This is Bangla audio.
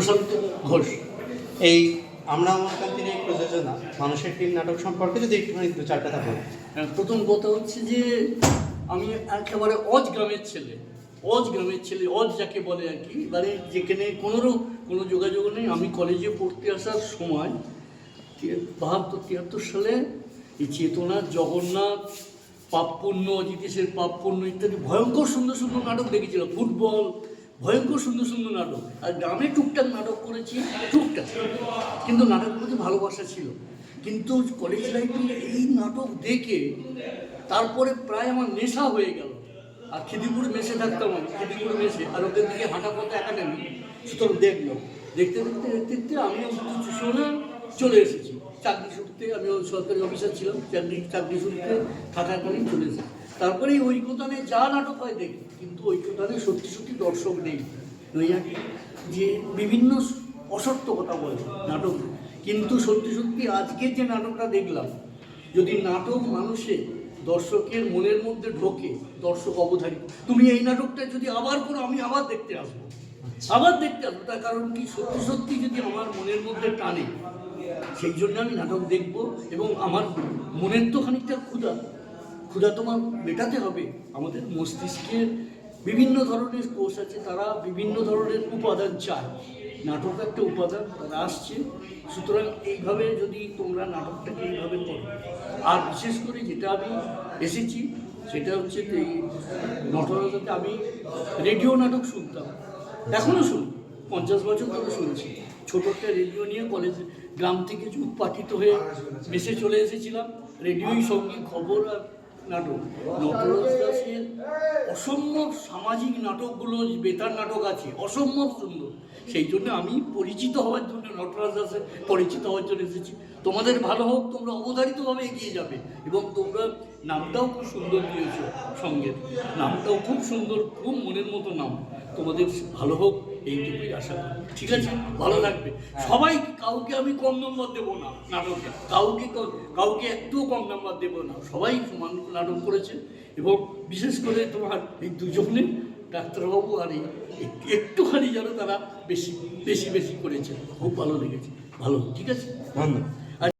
প্রশান্ত ঘোষ। এই আমরা আমার কান্তির এই প্রযোজনা মানুষের টিম নাটক সম্পর্কে যদি একটুখানি দু চার কথা বলি হ্যাঁ, প্রথম কথা হচ্ছে যে আমি একেবারে অজ গ্রামের ছেলে অজ গ্রামের ছেলে অজ যাকে বলে আর কি। এবারে যেখানে কোনোরও কোনো যোগাযোগ নেই আমি কলেজে পড়তে আসার সময় বাহাত্তর তিয়াত্তর সালে এই চেতনা জগন্নাথ পাপপুণ্য অজিতেশের পাপপুণ্য ইত্যাদি ভয়ঙ্কর সুন্দর সুন্দর নাটক দেখেছিলাম। ফুটবল ভয়ঙ্কর সুন্দর সুন্দর নাটক। আর গ্রামে টুকটাক নাটক করেছি, টুকটাক। কিন্তু নাটকের প্রতি ভালোবাসা ছিল। কিন্তু কলেজ লাইফে এই নাটক দেখে তারপরে প্রায় আমার নেশা হয়ে গেল। আর খিদিপুর মেসে থাকতাম আমি, খিদিপুর মেসে। আর ওদের দিকে হাঁটা পথে একাডেমি। সুতরাং দেখল দেখতে দেখতে দেখতে দেখতে আমি শুনে চলে এসেছি। চাকরি সূত্রে আমি সরকারি অফিসার ছিলাম। চাকরি চাকরি সূত্রে থাকাকালীন চলে এসেছি। তারপরে এই ঐক্যতানে যা নাটক হয় দেখি কিন্তু ঐক্যতানে সত্যি সত্যি দর্শক নেই। নৈয়াটি যে বিভিন্ন অসত্য কথা বলে নাটক। কিন্তু সত্যি সত্যি আজকের যে নাটকটা দেখলাম যদি নাটক মানুষে দর্শকের মনের মধ্যে ঢোকে দর্শক অবধারিত। তুমি এই নাটকটা যদি আবার করো আমি আবার দেখতে আসব। আবার দেখতে আসব। তার কারণ কি? সত্যি সত্যি যদি আমার মনের মধ্যে টানে সেই জন্য আমি নাটক দেখব এবং আমার মনের তো খানিকটা ক্ষুধা। ক্ষুধা তোমার মেটাতে হবে। আমাদের মস্তিষ্কের বিভিন্ন ধরনের কোষ আছে, তারা বিভিন্ন ধরনের উপাদান চায়। নাটক একটা উপাদান, তারা আসছে। সুতরাং এইভাবে যদি তোমরা নাটকটাকে এইভাবে করো। আর বিশেষ করে যেটা আমি এসেছি, সেটা হচ্ছে এই নটরাজাতে আমি রেডিও নাটক শুনতাম। এখনও শুনি, পঞ্চাশ বছর ধরে শুনছি। ছোট একটা রেডিও নিয়ে কলেজে, গ্রাম থেকে উৎপাঠিত হয়ে মেসে চলে এসেছিলাম। রেডিওই সঙ্গে খবর আর নাটক। নটরাজ দাসের অসম্ভব সামাজিক নাটকগুলো, বেতার নাটক আছে, অসম্ভব সুন্দর। সেই জন্য আমি পরিচিত হওয়ার জন্য নটরাজ দাসের পরিচিত হওয়ার জন্য এসেছি। তোমাদের ভালো হোক, তোমরা অবধারিতভাবে এগিয়ে যাবে এবং তোমরা নামটাও খুব সুন্দর দিয়েছ সঙ্গে। নামটাও খুব সুন্দর, খুব মনের মতো নাম। তোমাদের ভালো হোক এইটুকুই আশা করি। ঠিক আছে? ভালো লাগবে। সবাই কাউকে আমি কম নম্বর দেবো না? নাটকে কাউকে কাউকে একটুও কম নম্বর দেবো না। সবাই সমান নাটক করেছে এবং বিশেষ করে তোমার এই দুজনে ডাক্তারবাবু আর এই একটুখানি যেন তারা বেশি বেশি বেশি করেছে। খুব ভালো লেগেছে। ভালো। ঠিক আছে? ধন্যবাদ।